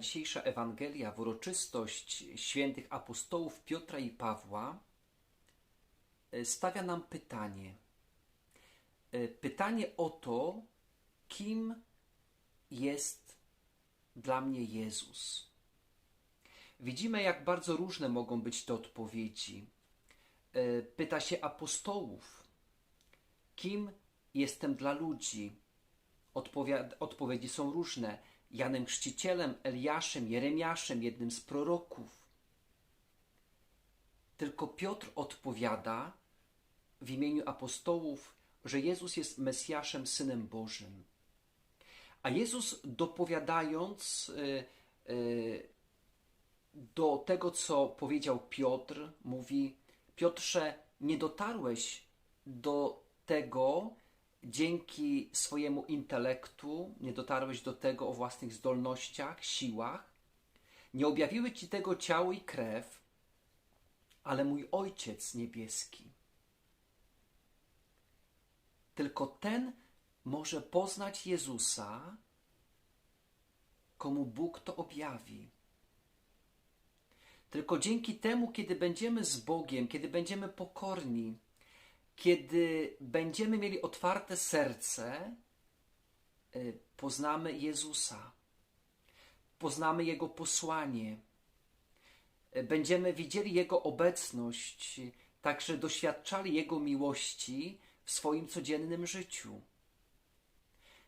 dzisiejsza Ewangelia w uroczystość świętych apostołów Piotra i Pawła e, stawia nam pytanie. E, pytanie o to, kim jest dla mnie Jezus. Widzimy, jak bardzo różne mogą być te odpowiedzi. E, pyta się apostołów, kim jestem dla ludzi. odpowiedzi są różne. Janem Chrzcicielem, Eliaszem, Jeremiaszem, jednym z proroków. Tylko Piotr odpowiada w imieniu apostołów, że Jezus jest Mesjaszem, Synem Bożym. A Jezus dopowiadając y, y, do tego, co powiedział Piotr, mówi: Piotrze, nie dotarłeś do tego dzięki swojemu intelektu, nie dotarłeś do tego o własnych zdolnościach, siłach. Nie objawiły ci tego ciało i krew, ale mój Ojciec niebieski. Tylko ten może poznać Jezusa, komu Bóg to objawi. Tylko dzięki temu, kiedy będziemy z Bogiem, kiedy będziemy pokorni, kiedy będziemy mieli otwarte serce, y, poznamy Jezusa, poznamy Jego posłanie, y, będziemy widzieli Jego obecność, także doświadczali Jego miłości w swoim codziennym życiu.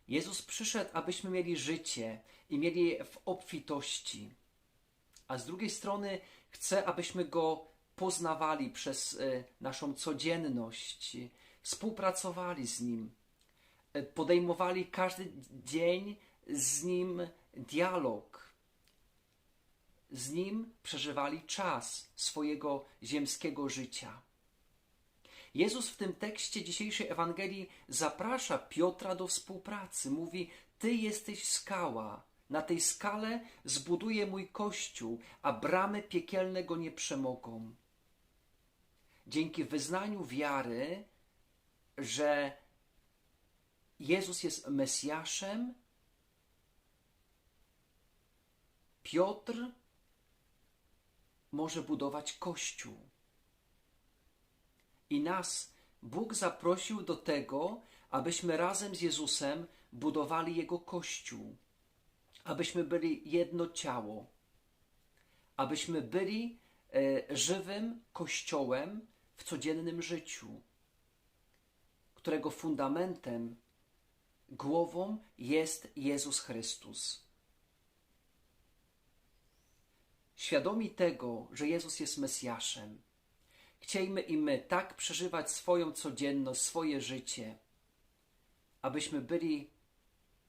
Jezus przyszedł, abyśmy mieli życie i mieli je w obfitości, a z drugiej strony chce, abyśmy Go poznawali przez e, naszą codzienność, współpracowali z Nim, e, podejmowali każdy dzień z Nim dialog. Z Nim przeżywali czas swojego ziemskiego życia. Jezus w tym tekście dzisiejszej Ewangelii zaprasza Piotra do współpracy. Mówi: Ty jesteś skała. Na tej skale zbuduję mój kościół, a bramy piekielne go nie przemogą. Dzięki wyznaniu wiary, że Jezus jest Mesjaszem, Piotr może budować kościół. I nas Bóg zaprosił do tego, abyśmy razem z Jezusem budowali Jego Kościół, abyśmy byli jedno ciało, abyśmy byli e, żywym Kościołem w codziennym życiu, którego fundamentem, głową jest Jezus Chrystus. Świadomi tego, że Jezus jest Mesjaszem, Chciejmy i my tak przeżywać swoją codzienność, swoje życie, abyśmy byli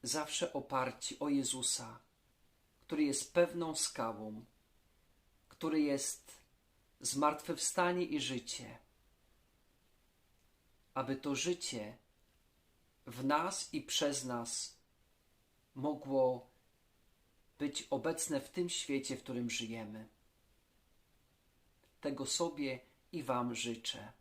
zawsze oparci o Jezusa, który jest pewną skałą, który jest zmartwychwstanie i życie, aby to życie w nas i przez nas mogło być obecne w tym świecie, w którym żyjemy. Tego sobie i Wam życzę.